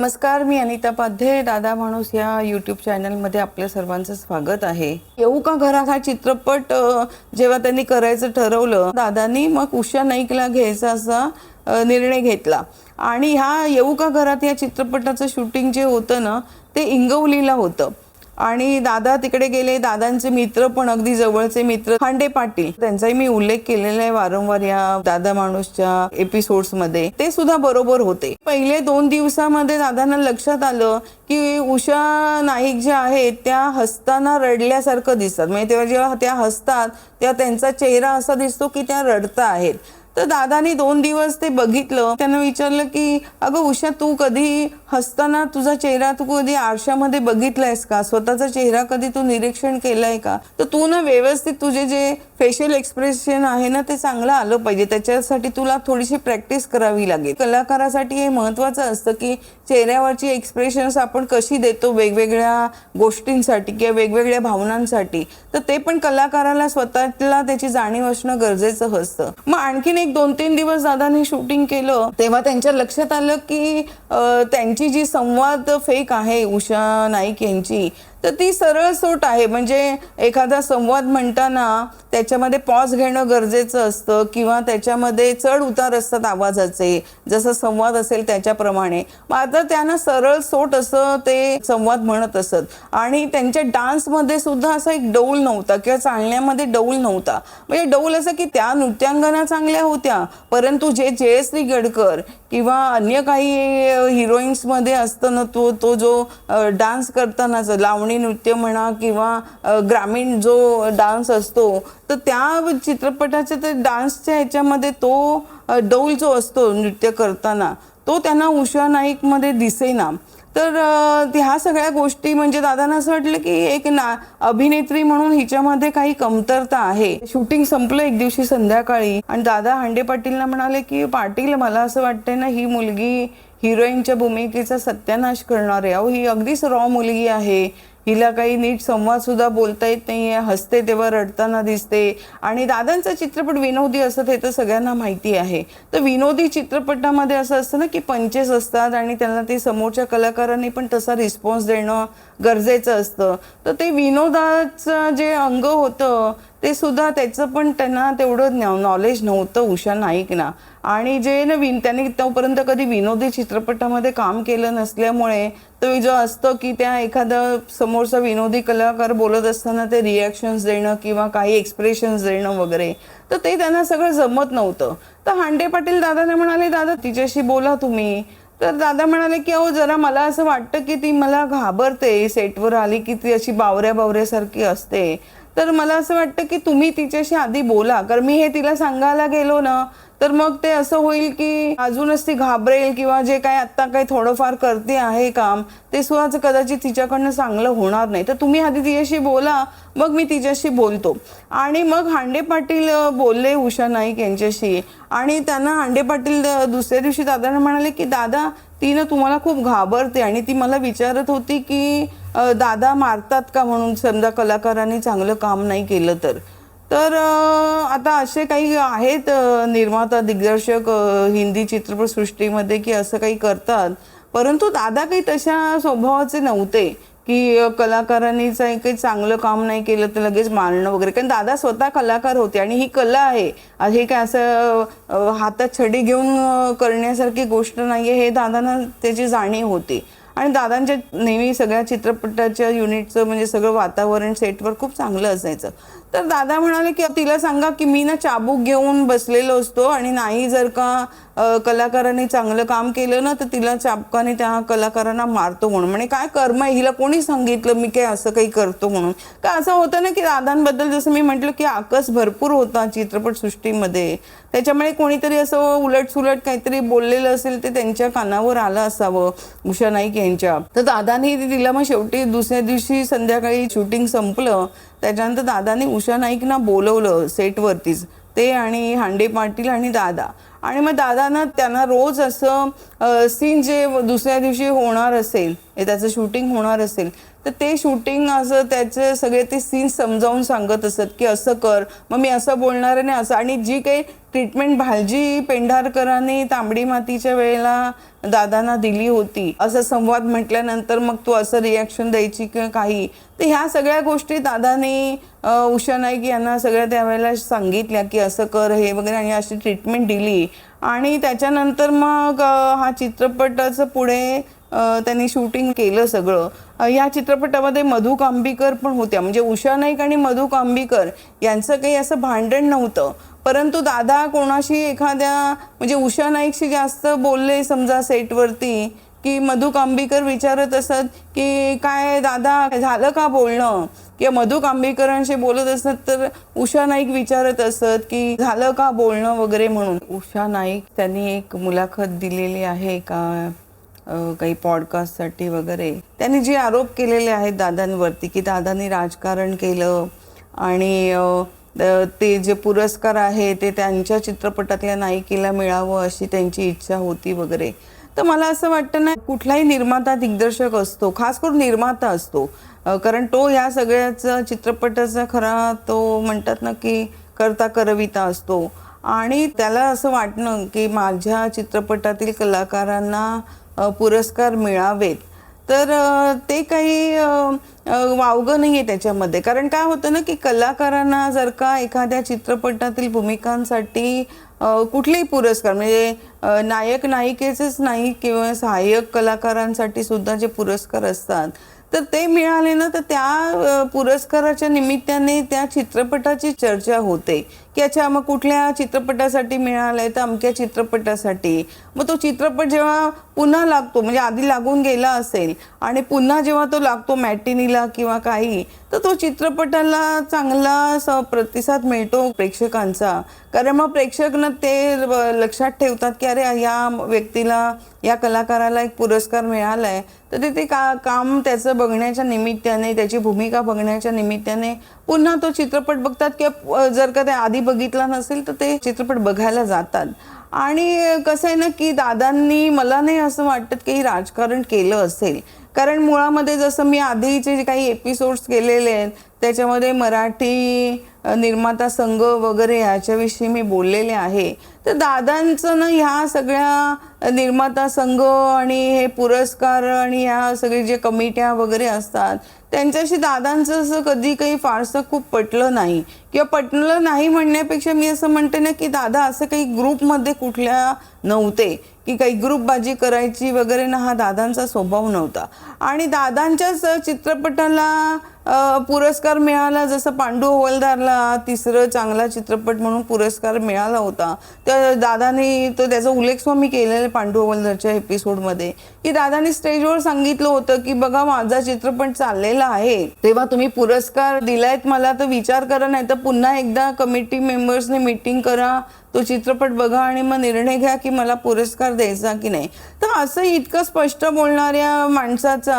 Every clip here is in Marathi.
नमस्कार मी अनिता पाध्ये दादा माणूस या यूट्यूब चॅनलमध्ये आपल्या सर्वांचं स्वागत आहे. येऊ का घरात हा चित्रपट जेव्हा त्यांनी करायचं ठरवलं दादानी मग उषा नाईकला घ्यायचा असा निर्णय घेतला. आणि ह्या येऊ का घरात या चित्रपटाचं शूटिंग जे होतं ना ते इंगवलीला होतं. आणि दादा तिकडे गेले. दादांचे मित्र पण अगदी जवळचे मित्र. खांडे पाटील. त्यांचाही मी उल्लेख केलेला आहे वारंवार या दादा माणूसच्या एपिसोड्समध्ये. ते सुद्धा बरोबर होते. पहिले दोन दिवसामध्ये दादांना लक्षात आलं की उषा नाईक ज्या आहेत त्या हसताना रडल्यासारखं दिसतात. म्हणजे तेव्हा जेव्हा त्या हसतात तेव्हा त्यांचा चेहरा असा दिसतो की त्या रडता आहेत. तर दादानी दोन दिवस ते बघितलं. त्यांना विचारलं की अगं उषा तू कधी हसताना तुझा चेहरा तू कधी आरशामध्ये बघितलायस का? स्वतःचा चेहरा कधी तू निरीक्षण केलाय का? तर तू ना व्यवस्थित तुझे जे फेशियल एक्सप्रेशन आहे ना ते चांगलं आलं पाहिजे. त्याच्यासाठी तुला थोडीशी प्रॅक्टिस करावी लागेल. कलाकारासाठी हे महत्वाचं असतं की चेहऱ्यावरची एक्सप्रेशन्स आपण कशी देतो वेगवेगळ्या गोष्टींसाठी किंवा वेगवेगळ्या भावनांसाठी. तर ते पण कलाकाराला स्वतःला त्याची जाणीव असणं गरजेचं असतं. मग आणखीन एक दोन तीन दिवस दादाने शूटिंग केलं तेव्हा त्यांच्या लक्षात आलं की त्यांची जी संवाद फेक आहे उषा नाईक यांची तर ती सरळ सोट आहे. म्हणजे एखादा संवाद म्हणताना त्याच्यामध्ये पॉज घेणं गरजेचं असतं किंवा त्याच्यामध्ये चढ उतार असतात आवाजाचे. जसं संवाद असेल त्याच्याप्रमाणे. मग आता त्यांना सरळ सोट असं ते संवाद म्हणत असत. आणि त्यांच्या डान्समध्ये सुद्धा असा एक डौल नव्हता किंवा चालण्यामध्ये डौल नव्हता. म्हणजे डौल असं की त्या नृत्यांगना चांगल्या होत्या. परंतु जे जयश्री गडकर किंवा अन्य काही हिरोईन्समध्ये असतं ना तो तो जो डान्स करतानाच लावणी नृत्य म्हणा किंवा ग्रामीण जो डान्स असतो तर त्या चित्रपटाच्या ते डान्सच्या ह्याच्यामध्ये तो डौल जो असतो नृत्य करताना तो त्यांना उषा नाईकमध्ये दिसेना. तर ह्या सगळ्या गोष्टी म्हणजे दादांना असं वाटलं की एक ना अभिनेत्री म्हणून हिच्यामध्ये काही कमतरता आहे. शूटिंग संपलं एक दिवशी संध्याकाळी आणि दादा हांडे पाटीलना म्हणाले की पाटील मला असं वाटतंय ना ही मुलगी हिरोईनच्या भूमिकेचा सत्यानाश करणार आहे. अहो ही अगदीच रॉ मुलगी आहे. हिला काही नीट संवाद सुद्धा बोलता येत नाहीये हसते तेव्हा रडताना दिसते. आणि दादांचा चित्रपट विनोदी असत हे तर सगळ्यांना माहिती आहे. तर विनोदी चित्रपटामध्ये असं असतं ना की पंचेस असतात आणि त्यांना ते समोरच्या कलाकारांनी पण तसा रिस्पॉन्स देणं गरजेचं असतं. तर ते विनोदाचं जे अंग होतं ते सुद्धा त्याचं पण त्यांना तेवढं नॉलेज नव्हतं उषा नाईकना आणि जे ना विन त्यांनी तोपर्यंत कधी विनोदी चित्रपटामध्ये काम केलं नसल्यामुळे तो जो असतं की त्या एखादा समोरचा विनोदी कलाकार बोलत असताना ते रिॲक्शन्स देणं किंवा काही एक्सप्रेशन्स देणं वगैरे तर ते त्यांना सगळं जमत नव्हतं. तर हांडे पाटील दादाने म्हणाले दादा तिच्याशी बोला तुम्ही. तर दादा म्हणाले की अहो जरा मला असं वाटतं की ती मला घाबरते सेटवर आली की ती अशी बावऱ्या बावऱ्यासारखी असते. तर मला असं वाटतं की तुम्ही तिच्याशी आधी बोला. कारण मी हे तिला सांगायला गेलो ना तर मग ते असं होईल की अजूनच ती घाबरेल किंवा जे काय आत्ता काही थोडंफार करते आहे काम ते सुद्धा कदाचित तिच्याकडनं चांगलं होणार नाही. तर तुम्ही आधी तिच्याशी बोला मग मी तिच्याशी बोलतो. आणि मग हांडे पाटील बोलले उषा नाईक यांच्याशी. आणि त्यांना हांडे पाटील दुसऱ्या दिवशी दादांना म्हणाले की दादा ती ना तुम्हाला खूप घाबरते आणि ती मला विचारत होती की दादा मारतात का म्हणून? समजा कलाकारांनी चांगलं काम नाही केलं तर. तर आता असे काही आहेत निर्माता दिग्दर्शक हिंदी चित्रपटसृष्टीमध्ये की असं काही करतात. परंतु दादा काही तशा स्वभावाचे नव्हते की कलाकारांनी काही चांगलं काम नाही केलं तर लगेच मारणं वगैरे. कारण दादा स्वतः कलाकार होते आणि ही कला आहे. हे काय असं हातात छडी घेऊन करण्यासारखी गोष्ट नाहीये हे दादांना त्याची जाणीव होती. आणि दादांच्या नेहमी सगळ्या चित्रपटाच्या युनिटचं म्हणजे सगळं वातावरण सेटवर खूप चांगलं असायचं. तर दादा म्हणाले की तिला सांगा की मी ना चाबूक घेऊन बसलेलो असतो आणि नाही जर का कलाकाराने कलाकारांनी चांगलं काम केलं ना तर तिला चाबकाने त्या कलाकारांना मारतो म्हणून. म्हणजे काय कर्म आहे? हिला कोणी सांगितलं? मी काय असं काही करतो म्हणून? का असं होतं ना की दादांबद्दल जसं मी म्हटलं की आकस भरपूर होता चित्रपटसृष्टीमध्ये. त्याच्यामुळे कोणीतरी असं उलट सुलट काहीतरी बोललेलं असेल ते त्यांच्या कानावर आलं असावं उषा नाईक यांच्या. तर दादानी तिला मग शेवटी दुसऱ्या दिवशी संध्याकाळी शूटिंग संपलं. त्याच्यानंतर दादाने उषा नाईकना बोलवलं सेटवरतीच. ते आणि हांडे पाटील आणि दादा. आणि मग दादानं त्यांना रोज असं सीन जे दुसऱ्या दिवशी होणार असेल हे त्याचं शूटिंग होणार असेल तर ते शूटिंग असं त्याचे सगळे ते सीन समजावून सांगत असत की असं कर मग मी असं बोलणार नाही असं. आणि जी काही ट्रीटमेंट भालजी पेंढारकरांनी तांबडी मातीच्या वेळेला दादांना दिली होती. असं संवाद म्हटल्यानंतर मग तू असं रिॲक्शन द्यायची किंवा काही? तर ह्या सगळ्या गोष्टी दादाने उषा नाईक यांना सगळ्या त्यावेळेला सांगितल्या की असं कर हे वगैरे आणि अशी ट्रीटमेंट दिली. आणि त्याच्यानंतर मग हा चित्रपटाचं पुढे त्यांनी शूटिंग केलं सगळं. या चित्रपटामध्ये मधु कांबीकर पण होत्या. म्हणजे उषा नाईक आणि मधु कांबीकर यांचं काही असं भांडण नव्हतं. परंतु दादा कोणाशी एखाद्या म्हणजे उषा नाईकशी जास्त बोलले समजा सेटवरती की मधु कांबीकर विचारत असत की काय दादा झालं का बोलणं? किंवा मधु कांबीकरांशी बोलत असत तर उषा नाईक विचारत असत की झालं का बोलणं वगैरे म्हणून? उषा नाईक त्यांनी एक मुलाखत दिलेली आहे का काही पॉडकास्टसाठी वगैरे? त्यांनी जे आरोप केलेले आहेत दादांवरती की दादांनी राजकारण केलं आणि ते जे पुरस्कार आहे ते त्यांच्या चित्रपटातल्या नायिकेला मिळावं अशी त्यांची इच्छा होती वगैरे. तर मला असं वाटतं ना कुठलाही निर्माता दिग्दर्शक असतो खास करून निर्माता असतो कारण तो ह्या सगळ्याचा चित्रपटाचा खरा तो म्हणतात ना की करता करविता असतो. आणि त्याला असं वाटणं की माझ्या चित्रपटातील कलाकारांना पुरस्कार मिळावेत. तर ते काही वावगं नाही आहे त्याच्यामध्ये. कारण काय होतं ना की कलाकारांना जर का एखाद्या चित्रपटातील भूमिकांसाठी कुठलेही पुरस्कार म्हणजे नायक नायिकेचेच नाही किंवा सहाय्यक कलाकारांसाठी सुद्धा जे पुरस्कार असतात तर ते मिळाले ना तर त्या पुरस्काराच्या निमित्ताने त्या चित्रपटाची चर्चा होते. की अच्छा मग कुठल्या चित्रपटासाठी मिळालंय? तर अमक्या चित्रपटासाठी. मग तो चित्रपट जेव्हा पुन्हा लागतो म्हणजे आधी लागून गेला असेल आणि पुन्हा जेव्हा तो लागतो मॅटिनीला किंवा काही तर तो चित्रपटाला चांगला स- प्रतिसाद मिळतो प्रेक्षकांचा. कारण मग प्रेक्षकनं ते लक्षात ठेवतात की अरे या व्यक्तीला या कलाकाराला एक पुरस्कार मिळालाय. तर ते ते का काम त्याचं बघण्याच्या निमित्ताने त्याची भूमिका बघण्याच्या निमित्ताने पुन्हा तो चित्रपट बघतात किंवा जर का ते आधी बघितला नसेल तर ते चित्रपट बघायला जातात. आणि कसं आहे ना की दादांनी मला नाही असं वाटत की राजकारण केलं असेल. कारण मुळामध्ये जसं मी आधीचे जे काही एपिसोड्स केलेले आहेत त्याच्यामध्ये मराठी निर्माता संघ वगैरे याच्याविषयी मी बोललेले आहे. तर दादांचं ना ह्या सगळ्या निर्माता संघ आणि हे पुरस्कार आणि ह्या सगळे जे कमिट्या वगैरे असतात त्यांच्याशी दादांचं असं कधी काही फारसं खूप पटलं नाही. किंवा पटलं नाही म्हणण्यापेक्षा मी असं म्हणते ना की दादा असं काही ग्रुपमध्ये कुठल्या नव्हते की काही ग्रुपबाजी करायची वगैरे ना हा दादांचा स्वभाव नव्हता. आणि दादांच्याच चित्रपटाला पुरस्कार मिळाला जसं पांडू हवलदारला तिसरं चांगला चित्रपट म्हणून पुरस्कार मिळाला होता तर दादाने तो त्याचा उल्लेख मी केलेला पांडू अमलदारच्या एपिसोडमध्ये की दादानी स्टेजवर सांगितलं होतं की बघा माझा चित्रपट चाललेला आहे. तेव्हा तुम्ही पुरस्कार दिलायत मला तर विचार करा नाही तर पुन्हा एकदा कमिटी मेंबर्सने मीटिंग करा तो चित्रपट बघा आणि मग निर्णय घ्या की मला पुरस्कार द्यायचा की नाही. तर असं इतकं स्पष्ट बोलणाऱ्या माणसाचा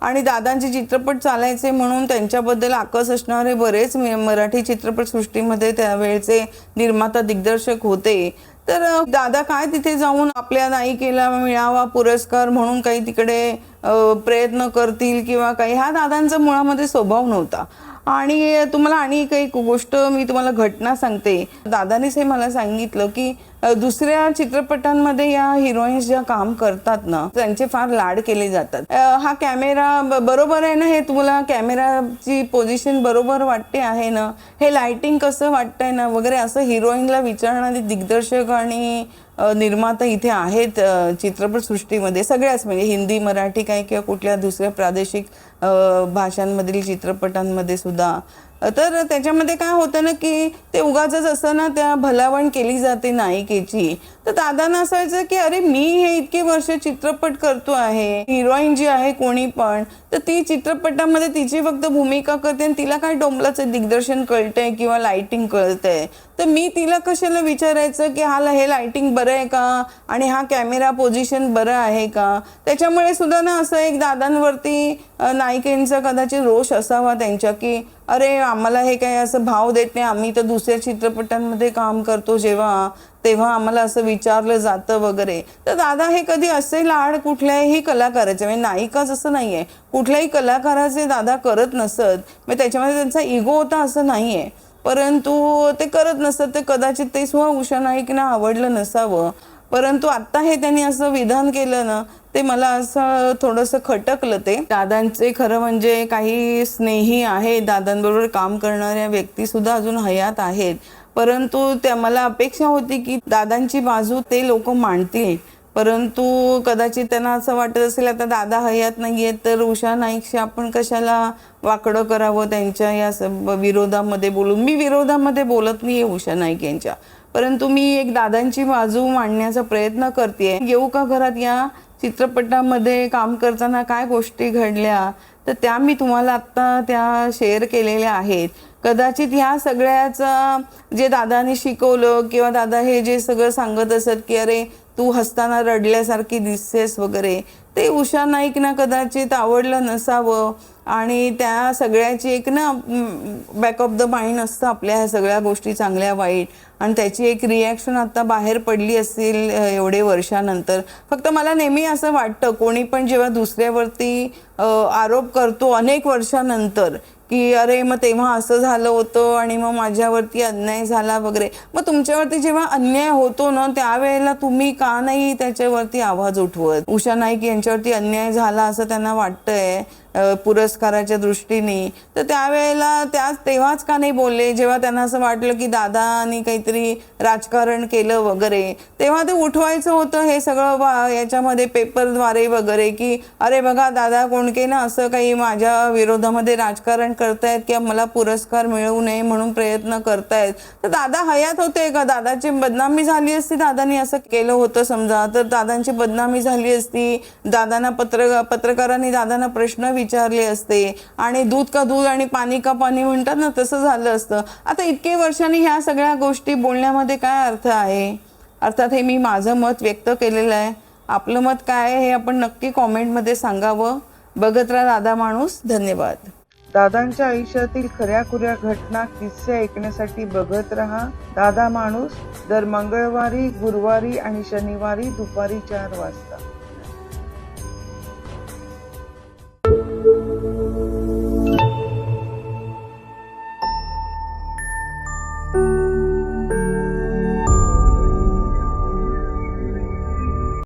आणि दादांचे चित्रपट चालायचे म्हणून त्यांच्याबद्दल आकस असणारे बरेच मराठी चित्रपटसृष्टीमध्ये त्यावेळेचे निर्माता दिग्दर्शक होते. तर दादा काय तिथे जाऊन आपल्या नायिकेला मिळावा पुरस्कार म्हणून काही तिकडे प्रयत्न करतील किंवा काही? हा दादांचा मुळामध्ये स्वभाव नव्हता. आणि तुम्हाला आणि काही गोष्ट मी तुम्हाला घटना सांगते. दादानीच हे मला सांगितलं की दुसऱ्या चित्रपटांमध्ये या हिरोईन्स ज्या काम करतात ना त्यांचे फार लाड केले जातात. हा कॅमेरा बरोबर आहे ना? हे तुम्हाला कॅमेराची पोझिशन बरोबर वाटते आहे ना? हे लाइटिंग कसं वाटतंय ना? वगैरे असं हिरोईनला विचारणारे दिग्दर्शक आणि निर्माता इथे आहेत चित्रपटसृष्टीमध्ये. सगळ्याच म्हणजे हिंदी मराठी काही किंवा कुठल्या दुसऱ्या प्रादेशिक भाषांमधील चित्रपटांमध्ये सुद्धा. तर त्याच्यामध्ये काय होतं ना की ते उगाच असं ना त्या भलावण केली जाते नायिकेची. तर दादांना असायचं की अरे मी हे इतके वर्ष चित्रपट करतो आहे हिरोईन जी आहे कोणी पण तर ती चित्रपटामध्ये तिची फक्त भूमिका करते आणि तिला काय डोंबलाचं दिग्दर्शन कळतंय किंवा लायटिंग कळतंय? तर मी तिला कशाला विचारायचं की हा हे लायटिंग बरं आहे का? आणि हा कॅमेरा पोझिशन बरं आहे का? त्याच्यामुळे सुद्धा ना असं एक दादांवरती नायिकेंचा कदाचित रोष असावा त्यांच्या की अरे आम्हाला हे काही असं भाव देत नाही. आम्ही तर दुसऱ्या चित्रपटांमध्ये काम करतो जेव्हा तेव्हा आम्हाला असं विचारलं जातं वगैरे. तर दादा हे कधी असे लाड कुठल्याही कलाकाराचे म्हणजे नायिकाच असं नाही आहे कुठल्याही कलाकाराचे दादा करत नसत. मग त्याच्यामध्ये त्यांचा इगो होता असं नाही आहे परंतु ते करत नसत ते कदाचित ते सुद्धा उषा नाईकना आवडलं नसावं. परंतु आत्ता हे त्यांनी असं विधान केलं ना ते मला असं थोडंसं खटकलं ते. दादांचे खरं म्हणजे काही स्नेही आहेत दादांबरोबर काम करणाऱ्या व्यक्ती सुद्धा अजून हयात आहेत. परंतु त्या मला अपेक्षा होती की दादांची बाजू ते लोक मांडतील. परंतु कदाचित त्यांना असं वाटत असेल आता दादा हयात नाहीये तर उषा नाईकशी आपण कशाला वाकडं करावं त्यांच्या या विरोधामध्ये बोलून? मी विरोधामध्ये बोलत नाहीये उषा नाईक यांच्या. परंतु मी एक दादांची बाजू मांडण्याचा प्रयत्न करते येऊ का घरात या चित्रपटामध्ये काम करताना काय गोष्टी घडल्या तर त्या मी तुम्हाला आत्ता त्या शेअर केलेल्या आहेत. कदाचित ह्या सगळ्याचा जे दादाने शिकवलं किंवा दादा हे जे सगळं सांगत असत की अरे तू हसताना रडल्यासारखी दिसतेस वगैरे ते उषा नाईक ना कदाचित आवडलं नसावं. आणि त्या सगळ्याची एक ना बॅक ऑफ द माइंड असतं आपल्या ह्या सगळ्या गोष्टी चांगल्या वाईट. आणि त्याची एक रिॲक्शन आता बाहेर पडली असेल एवढे वर्षानंतर. फक्त मला नेहमी असं वाटतं कोणी पण जेव्हा दुसऱ्यावरती आरोप करतो अनेक वर्षानंतर की अरे मग तेव्हा असं झालं होतं आणि मग माझ्यावरती अन्याय झाला वगैरे. मग तुमच्यावरती जेव्हा अन्याय होतो ना त्यावेळेला तुम्ही का नाही त्याच्यावरती आवाज उठवत? उषा नाईक यांच्यावरती अन्याय झाला असं त्यांना वाटतंय पुरस्काराच्या दृष्टीने. तर त्यावेळेला त्याच तेव्हाच का नाही बोलले? जेव्हा त्यांना असं वाटलं की दादानी काहीतरी राजकारण केलं वगैरे तेव्हा ते उठवायचं होतं हे सगळं याच्यामध्ये पेपरद्वारे वगैरे की अरे बघा दादा कोणके ना असं काही माझ्या विरोधामध्ये राजकारण करतायत किंवा मला पुरस्कार मिळवू नये म्हणून प्रयत्न करतायत. तर दादा हयात होते का? दादाची बदनामी झाली असती दादानी असं केलं होतं समजा. तर दादांची बदनामी झाली असती दादांना पत्र पत्रकारांनी दादांना प्रश्न विचारले असते. आणि दूध का दूध आणि पाणी का पाणी म्हणतात ना तसं झालं असतं. आता इतके वर्षांनी ह्या सगळ्या गोष्टी बोलण्यामध्ये काय अर्थ आहे? अर्थात हे मी माझं मत व्यक्त केलेलं आहे. आपलं मत काय आहे हे आपण नक्की कॉमेंटमध्ये सांगावं. बघत राहा दादा माणूस. धन्यवाद. दादांच्या आयुष्यातील खऱ्या खुऱ्या घटना किस्से ऐकण्यासाठी बघत रहा. दादा माणूस दर मंगळवारी गुरुवारी आणि शनिवारी दुपारी चार वाजता.